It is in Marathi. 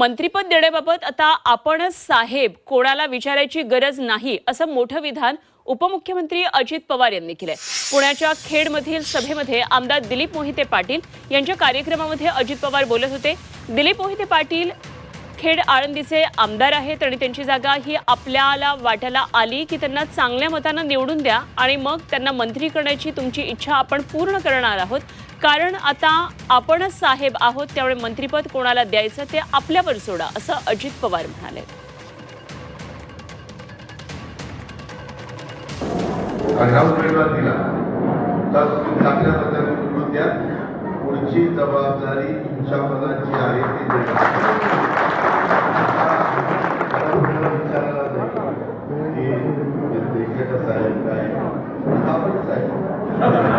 मंत्रीपद देण्याबाबत आता आपणच साहेब कोणाला विचारायची गरज नाही असं मोठं विधान उपमुख्यमंत्री अजित पवार यांनी केलंय. पुण्याच्या खेडमधील सभेमध्ये आमदार दिलीप मोहिते पाटील यांच्या कार्यक्रमामध्ये अजित पवार बोलत होते. दिलीप मोहिते पाटील खेड आळंदीचे आमदार आहेत आणि त्यांची जागा ही आपल्याला वाट्याला आली की त्यांना चांगल्या मतानं निवडून द्या आणि मग त्यांना मंत्री करण्याची तुमची इच्छा आपण पूर्ण करणार आहोत. कारण आता आपणच साहेब आहोत त्यामुळे मंत्रीपद कोणाला द्यायचं ते आपल्यावर सोडा असं अजित पवार म्हणाले. पुढची जबाबदारी तुमच्या आहे ती विचारायला साहेब काय साहेब.